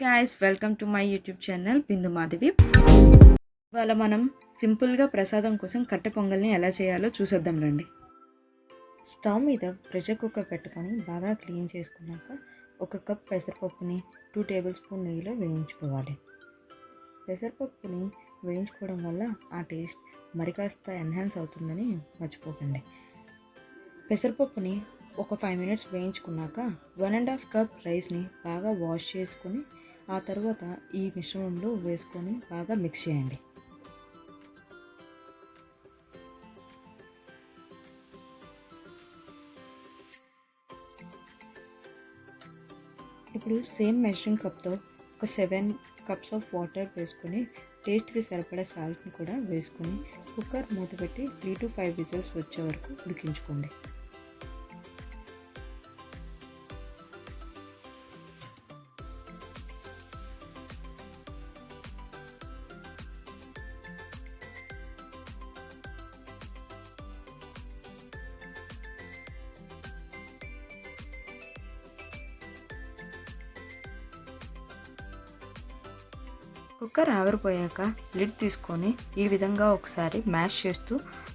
Guys welcome to my YouTube channel Bindu Madhavi ఇవాళ మనం సింపుల్గా ప్రసాదం కోసం కట్టె పొంగల్ని ఎలా చేయాలో చూసేద్దాం రండి. స్టవ్ మీద ప్రెషర్ కుక్కర్ పెట్టుకొని బాగా క్లీన్ చేసుకున్నాక ఒక కప్ పెసరపప్పుని టూ టేబుల్ స్పూన్ నెయ్యిలో వేయించుకోవాలి. పెసరపప్పుని వేయించుకోవడం వల్ల ఆ టేస్ట్ మరి కాస్త ఎన్హాన్స్ అవుతుందని మర్చిపోకండి. పెసరపప్పుని ఒక ఫైవ్ మినిట్స్ వేయించుకున్నాక వన్ అండ్ హాఫ్ కప్ రైస్ని బాగా వాష్ చేసుకొని ఆ తర్వాత ఈ మిశ్రమంలో వేసుకొని బాగా మిక్స్ చేయండి. ఇప్పుడు సేమ్ మెజరింగ్ కప్తో ఒక సెవెన్ కప్స్ ఆఫ్ వాటర్ వేసుకొని టేస్ట్కి సరిపడా సాల్ట్ని కూడా వేసుకొని కుక్కర్ మూత పెట్టి త్రీ టు ఫైవ్ విజిల్స్ వచ్చే వరకు ఉడికించుకోండి. కుక్కర్ ఆవిరిపోయాక లిడ్ తీసుకొని ఈ విధంగా ఒకసారి మ్యాష్ చేస్తూ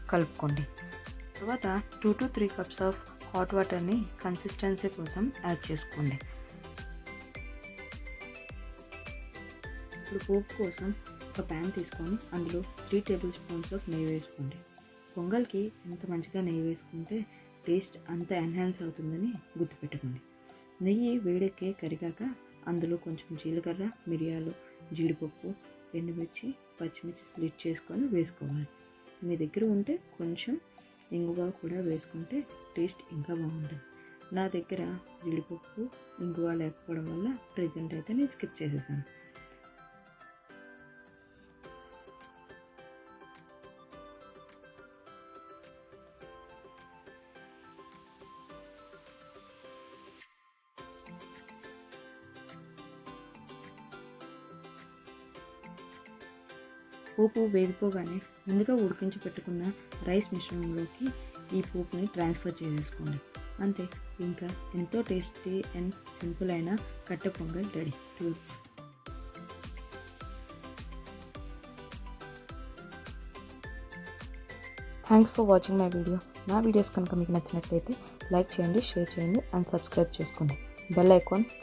కలుపుకోండి. తర్వాత two to three cups of hot వాటర్ని కన్సిస్టెన్సీ కోసం యాడ్ చేసుకోండి. ఇప్పుడు పోపు కోసం ఒక ప్యాన్ తీసుకొని అందులో త్రీ టేబుల్ స్పూన్స్ ఆఫ్ నెయ్యి వేసుకోండి. పొంగల్కి ఎంత మంచిగా నెయ్యి వేసుకుంటే టేస్ట్ అంత ఎన్హాన్స్ అవుతుందని గుర్తుపెట్టుకోండి. నెయ్యి వేడెక్కే కరిగాక అందులో కొంచెం జీలకర్ర మిరియాలు జీడిపప్పు ఎండుమిర్చి పచ్చిమిర్చి స్లిట్ చేసుకొని వేసుకోవాలి. మీ దగ్గర ఉంటే కొంచెం ఇంగువ కూడా వేసుకుంటే టేస్ట్ ఇంకా బాగుంటుంది. నా దగ్గర జీడిపప్పు ఇంగువ లేకపోవడం వల్ల ప్రజెంట్ అయితే నేను స్కిప్ చేసేసాను. పోపు వేగిపోగానే ముందుగా ఉడికించి పెట్టుకున్న రైస్ మిశ్రమంలోకి ఈ పోపుని ట్రాన్స్ఫర్ చేసేసుకోండి. అంతే ఇంకా ఎంతో టేస్టీ అండ్ సింపుల్ అయిన కట్టె pongal ready. Too thanks for watching my video నా వీడియోస్ కనుక మీకు నచ్చినట్లయితే లైక్ చేయండి షేర్ చేయండి అండ్ సబ్స్క్రైబ్ చేసుకోండి. Bell icon